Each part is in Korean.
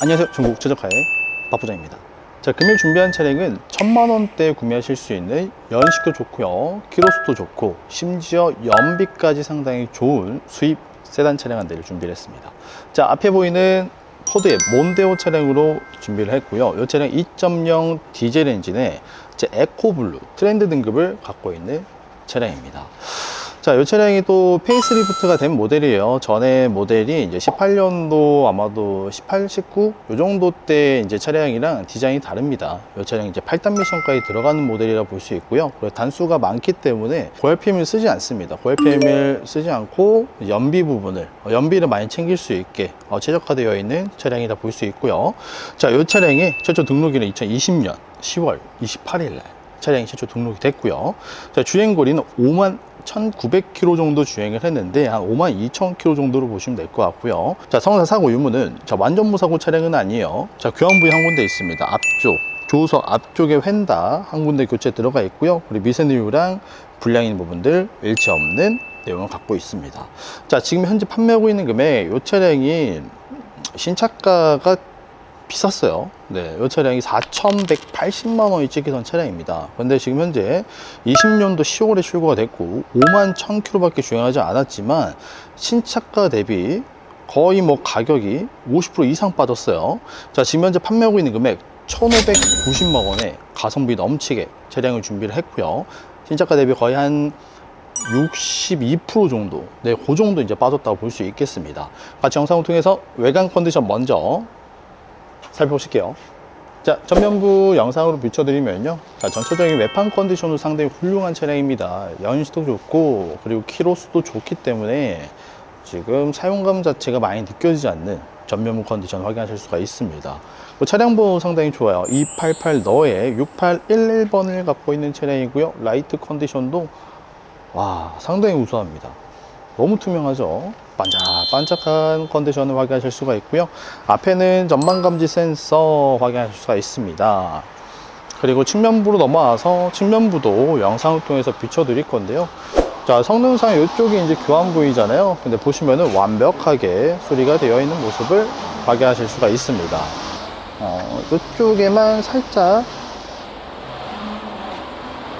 안녕하세요. 중국 최적화의 박부장입니다. 자, 금일 준비한 차량은 천만 원대에 구매하실 수 있는 연식도 좋고요, 키로수도 좋고, 심지어 연비까지 상당히 좋은 수입 세단 차량 한 대를 준비를 했습니다. 자, 앞에 보이는 포드의 몬데오 차량으로 준비를 했고요. 이 차량 2.0 디젤 엔진에 제 에코블루 트렌드 등급을 갖고 있는 차량입니다. 자, 이 차량이 또 페이스리프트가 된 모델이에요. 전에 모델이 이제 18년도 아마도 18, 19? 요 정도 때 이제 차량이랑 디자인이 다릅니다. 이 차량 이제 8단 미션까지 들어가는 모델이라 볼 수 있고요. 그리고 단수가 많기 때문에 고열PM을 쓰지 않습니다. 고열PM을 쓰지 않고 연비 부분을, 어, 연비를 많이 챙길 수 있게 어, 최적화되어 있는 차량이라 볼 수 있고요. 자, 이 차량이 최초 등록일은 2020년 10월 28일 날 차량이 최초 등록이 됐고요. 자, 주행 거리는 5만 1,900km 정도 주행을 했는데 한 5만 2,000km 정도로 보시면 될 것 같고요. 자, 성사 사고 유무는 자, 완전 무 사고 차량은 아니에요. 자, 교환 부위 한 군데 있습니다. 앞쪽 조수석 앞쪽에 휀다 한 군데 교체 들어가 있고요. 그리고 미세누유랑 불량인 부분들 일체 없는 내용을 갖고 있습니다. 자, 지금 현재 판매하고 있는 금액 이 차량이 신차가가 비쌌어요. 네, 이 차량이 4,180만 원이 찍히던 차량입니다. 그런데 지금 현재 20년도 10월에 출고가 됐고 5만 1,000km밖에 주행하지 않았지만 신차가 대비 거의 뭐 가격이 50% 이상 빠졌어요. 자, 지금 현재 판매하고 있는 금액 1,590만 원에 가성비 넘치게 차량을 준비를 했고요. 신차가 대비 거의 한 62% 정도, 네, 그 정도 이제 빠졌다고 볼 수 있겠습니다. 같이 영상을 통해서 외관 컨디션 먼저 살펴보실게요. 자, 전면부 영상으로 비춰드리면요. 자, 전체적인 외판 컨디션도 상당히 훌륭한 차량입니다. 연식도 좋고, 그리고 키로수도 좋기 때문에 지금 사용감 자체가 많이 느껴지지 않는 전면부 컨디션 확인하실 수가 있습니다. 그 차량 보호 상당히 좋아요. 288 너에 6811번을 갖고 있는 차량이고요. 라이트 컨디션도 와, 상당히 우수합니다. 너무 투명하죠. 반짝반짝한 컨디션을 확인하실 수가 있고요. 앞에는 전방 감지 센서 확인하실 수가 있습니다. 그리고 측면부로 넘어와서 측면부도 영상을 통해서 비춰 드릴 건데요. 자, 성능상 이쪽이 이제 교환 부위잖아요. 근데 보시면은 완벽하게 수리가 되어 있는 모습을 확인하실 수가 있습니다. 어, 이쪽에만 살짝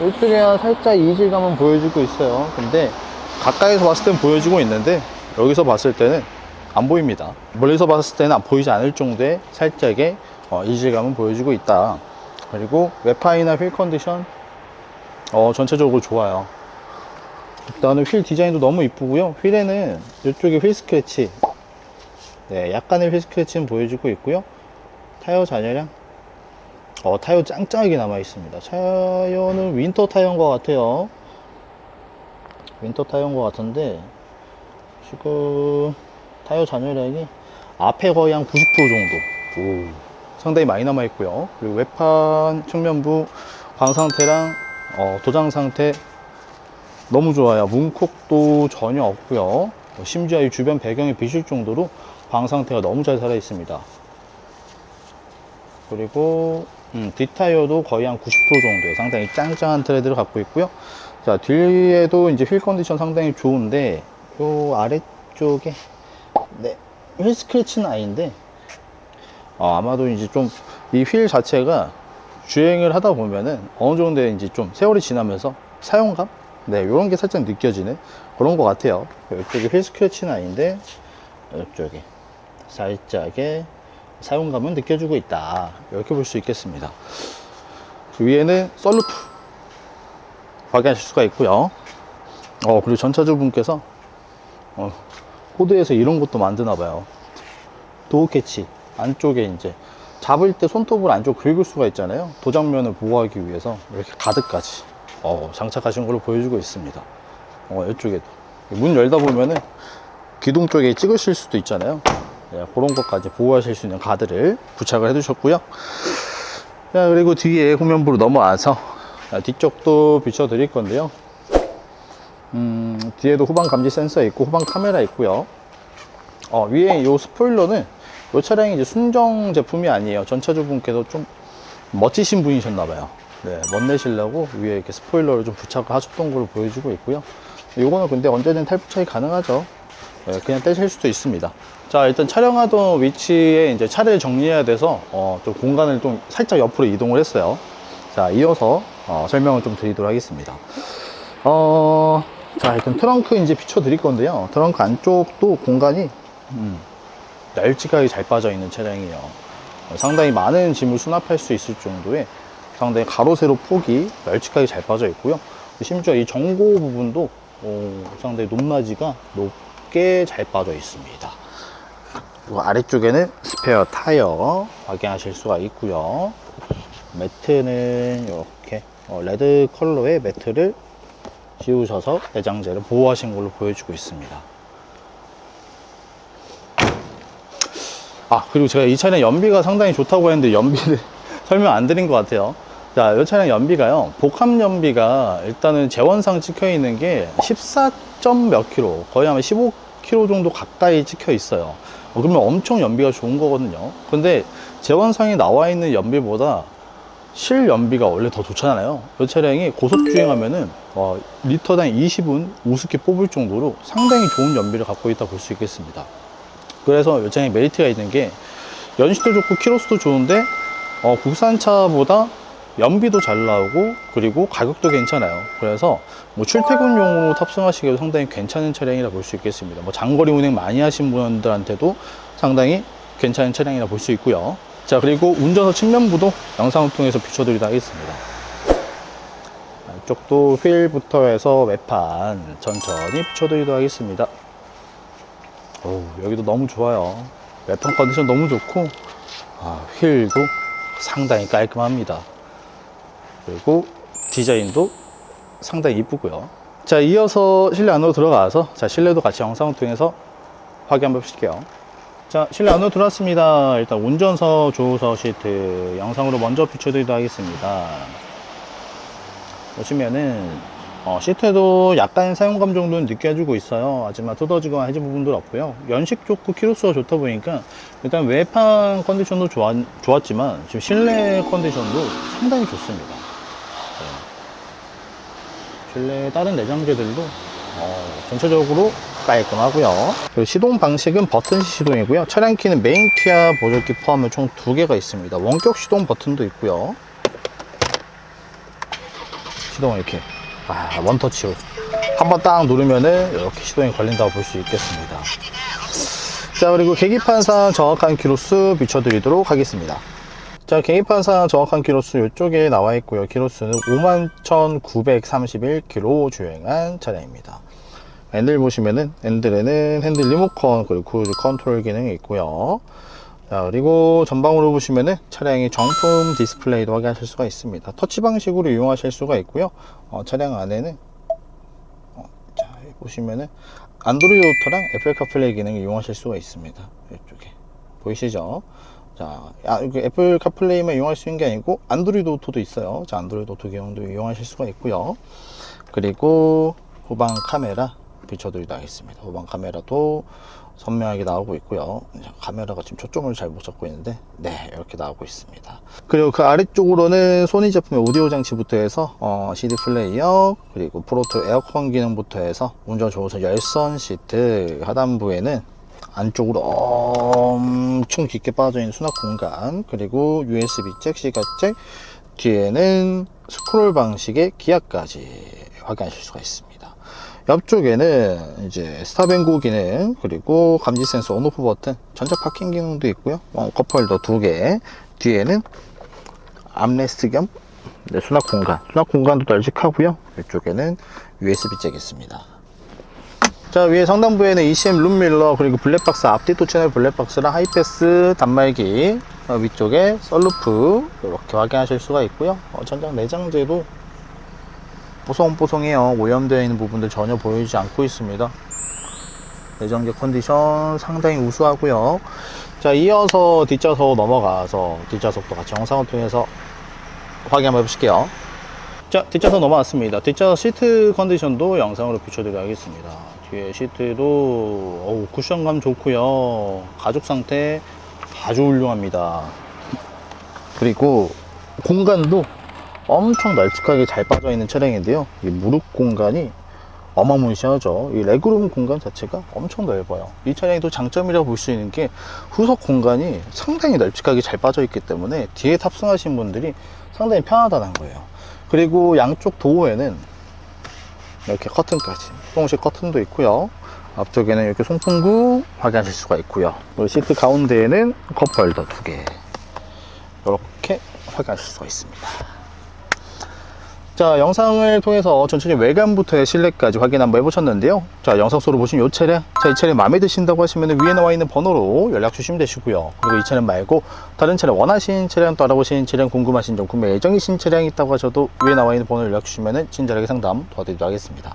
이쪽에만 살짝 이질감은 보여주고 있어요. 근데 가까이서 봤을 땐 보여지고 있는데 여기서 봤을 때는 안 보입니다. 멀리서 봤을 때는 안 보이지 않을 정도의 살짝의 어, 이질감은 보여주고 있다. 그리고 외파이나 휠 컨디션 어, 전체적으로 좋아요. 일단은 휠 디자인도 너무 이쁘고요. 휠에는 이쪽에 휠 스크래치 네, 약간의 휠 스크래치는 보여주고 있고요. 타이어 잔여량 어, 타이어 짱짱하게 남아 있습니다. 타이어는 윈터 타이어인 것 같아요. 윈터 타이어인 것 같은데 지금 타이어 잔여량이 앞에 거의 한 90% 정도. 오, 상당히 많이 남아 있고요. 그리고 외판 측면부 광 상태랑 어, 도장 상태 너무 좋아요. 문콕도 전혀 없고요. 심지어 이 주변 배경이 비칠 정도로 광 상태가 너무 잘 살아 있습니다. 그리고 음, 뒷타이어도 거의 한 90% 정도의 상당히 짱짱한 트레드를 갖고 있고요. 자 뒤에도 이제 휠 컨디션 상당히 좋은데 요 아래쪽에 네, 휠 스크래치는 아닌데 어, 아마도 이제 좀 이 휠 자체가 주행을 하다 보면은 어느 정도 이제 좀 세월이 지나면서 사용감? 네 이런 게 살짝 느껴지는 그런 것 같아요. 이쪽에 휠 스크래치는 아닌데 이쪽에 살짝의 사용감은 느껴지고 있다. 이렇게 볼 수 있겠습니다. 위에는 썰루프 확인하실 수가 있고요. 어 그리고 전차주분께서 어, 코드에서 이런 것도 만드나 봐요. 도어 캐치 안쪽에 이제 잡을 때 손톱을 안쪽 긁을 수가 있잖아요. 도장면을 보호하기 위해서 이렇게 가득까지 어, 장착하신 걸로 보여주고 있습니다. 어, 이쪽에도 문 열다 보면은 기둥 쪽에 찍으실 수도 있잖아요. 네, 그런 것까지 보호하실 수 있는 가드를 부착을 해두셨고요. 자, 그리고 뒤에 후면부로 넘어와서 자, 뒤쪽도 비춰드릴 건데요. 음, 뒤에도 후방 감지 센서 있고 후방 카메라 있고요. 어, 위에 이 스포일러는 이 차량이 이제 순정 제품이 아니에요. 전차주분께서 좀 멋지신 분이셨나봐요. 네, 멋내시려고 위에 이렇게 스포일러를 좀 부착을 하셨던 걸 보여주고 있고요. 요거는 근데 언제든 탈부착이 가능하죠. 네, 그냥 떼실 수도 있습니다. 자, 일단 촬영하던 위치에 이제 차를 정리해야 돼서 어, 좀 공간을 좀 살짝 옆으로 이동을 했어요. 자, 이어서 어, 설명을 좀 드리도록 하겠습니다. 어, 자, 일단 트렁크 이제 비춰 드릴 건데요. 트렁크 안쪽도 공간이 음, 널찍하게 잘 빠져 있는 차량이에요. 어, 상당히 많은 짐을 수납할 수 있을 정도의 상당히 가로 세로 폭이 널찍하게 잘 빠져 있고요. 심지어 이 전고 부분도 어, 상당히 높낮이가 높게 잘 빠져 있습니다. 그리고 아래쪽에는 스페어 타이어 확인하실 수가 있고요. 매트는 이렇게 어, 레드 컬러의 매트를 씌우셔서 내장재를 보호하신 걸로 보여주고 있습니다. 아 그리고 제가 이 차량 연비가 상당히 좋다고 했는데 연비를 설명 안 드린 것 같아요 자, 이 차량 연비가요 복합 연비가 일단은 재원상 찍혀 있는 게 14점 몇 킬로 거의 한 15 킬로 정도 가까이 찍혀 있어요 어, 그러면 엄청 연비가 좋은 거거든요 근데 재원상에 나와 있는 연비보다 실 연비가 원래 더 좋잖아요. 이 차량이 고속 주행하면은 어, 리터당 20은 우습게 뽑을 정도로 상당히 좋은 연비를 갖고 있다 볼 수 있겠습니다. 그래서 이 차량에 메리트가 있는 게 연식도 좋고 키로수도 좋은데 어, 국산차보다 연비도 잘 나오고 그리고 가격도 괜찮아요. 그래서 뭐 출퇴근용으로 탑승하시기에도 상당히 괜찮은 차량이라 볼 수 있겠습니다. 뭐 장거리 운행 많이 하신 분들한테도 상당히 괜찮은 차량이라 볼 수 있고요. 자 그리고 운전석 측면부도 영상을 통해서 비춰드리도록 하겠습니다. 이쪽도 휠부터 해서 외판 천천히 비춰드리도록 하겠습니다. 오, 여기도 너무 좋아요. 외판 컨디션 너무 좋고 아, 휠도 상당히 깔끔합니다. 그리고 디자인도 상당히 이쁘고요. 자 이어서 실내 안으로 들어가서 자 실내도 같이 영상을 통해서 확인 한번 해보실게요. 자, 실내 안으로 들어왔습니다. 일단 운전석, 조수석 시트 영상으로 먼저 비춰드리도록 하겠습니다. 보시면은 어, 시트도 약간 사용감 정도는 느껴지고 있어요. 하지만 뜯어지거나 해진 부분도 없고요. 연식 좋고 키로수가 좋다 보니까 일단 외판 컨디션도 좋았, 좋았지만 지금 실내 컨디션도 상당히 좋습니다. 네. 실내 다른 내장재들도 어, 전체적으로 깔끔하고요. 그리고 시동 방식은 버튼 시동이고요. 차량 키는 메인 키와 보조키 포함해 총 두 개가 있습니다. 원격 시동 버튼도 있고요. 시동을 이렇게 아, 원터치로 한번 딱 누르면은 이렇게 시동이 걸린다고 볼 수 있겠습니다. 자 그리고 계기판상 정확한 키로수 비춰드리도록 하겠습니다. 자 계기판상 정확한 키로수 이쪽에 나와 있고요. 키로수는 51,931km 주행한 차량입니다. 핸들 보시면은 핸들에는 핸들 리모컨 그리고 크루즈 컨트롤 기능이 있고요. 자, 그리고 전방으로 보시면은 차량의 정품 디스플레이도 확인하실 수가 있습니다. 터치 방식으로 이용하실 수가 있고요. 어, 차량 안에는 어, 자, 보시면은 안드로이드 오토랑 애플 카플레이 기능을 이용하실 수가 있습니다. 이쪽에 보이시죠? 자, 아, 애플 카플레이만 이용할 수 있는 게 아니고 안드로이드 오토도 있어요. 자, 안드로이드 오토 기능도 이용하실 수가 있고요. 그리고 후방 카메라 비춰드리도록 하겠습니다. 후방 카메라도 선명하게 나오고 있고요. 카메라가 지금 초점을 잘 못 잡고 있는데, 네, 이렇게 나오고 있습니다. 그리고 그 아래쪽으로는 소니 제품의 오디오 장치부터 해서, 어, CD 플레이어, 그리고 프로토 에어컨 기능부터 해서 운전 좋아서 열선 시트 하단부에는 안쪽으로 엄청 깊게 빠져 있는 수납 공간, 그리고 USB 잭, C가 잭, 뒤에는 스크롤 방식의 기압까지 확인하실 수가 있습니다. 옆쪽에는 이제 스탑앤고 기능 그리고 감지 센서 온오프 버튼 전자 파킹 기능도 있고요. 어, 컵홀더 두개. 뒤에는 암레스트 겸 네, 수납 공간. 수납 공간도 널찍하고요. 이쪽에는 USB 잭 있습니다. 자 위에 상단부에는 ECM 룸밀러 그리고 블랙박스 앞뒤도 채널 블랙박스랑 하이패스 단말기 어, 위쪽에 썰루프 이렇게 확인하실 수가 있고요. 어, 전장 내장재도 뽀송뽀송해요. 오염되어 있는 부분들 전혀 보이지 않고 있습니다. 내장재 컨디션 상당히 우수하고요. 자, 이어서 뒷좌석 넘어가서 뒷좌석도 같이 영상을 통해서 확인 한번 해보실게요. 자, 뒷좌석 넘어왔습니다. 뒷좌석 시트 컨디션도 영상으로 비춰드리도록 하겠습니다. 뒤에 시트도 어우, 쿠션감 좋고요. 가죽 상태 아주 훌륭합니다. 그리고 공간도 엄청 널찍하게 잘 빠져 있는 차량인데요. 이 무릎 공간이 어마무시하죠. 이 레그룸 공간 자체가 엄청 넓어요. 이 차량이 또 장점이라고 볼 수 있는 게 후석 공간이 상당히 널찍하게 잘 빠져 있기 때문에 뒤에 탑승하신 분들이 상당히 편하다는 거예요. 그리고 양쪽 도어에는 이렇게 커튼까지 통식 커튼도 있고요. 앞쪽에는 이렇게 송풍구 확인하실 수가 있고요. 시트 가운데에는 컵홀더 두 개. 이렇게 확인하실 수가 있습니다. 자, 영상을 통해서 전체적인 외관부터의 실내까지 확인 한번 해보셨는데요. 자, 영상 속으로 보신 이 차량, 자, 이 차량 마음에 드신다고 하시면 위에 나와 있는 번호로 연락 주시면 되시고요. 그리고 이 차량 말고 다른 차량 원하시는 차량 또 알아보시는 차량 궁금하신 점 구매 예정이신 차량이 있다고 하셔도 위에 나와 있는 번호 연락 주시면 친절하게 상담 도와드리도록 하겠습니다.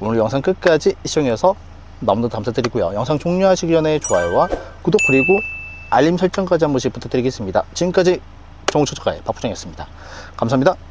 오늘 영상 끝까지 시청해서 너무나 감사드리고요. 영상 종료하시기 전에 좋아요와 구독 그리고 알림 설정까지 한 번씩 부탁드리겠습니다. 지금까지 정우초조가의 박부장이었습니다. 감사합니다.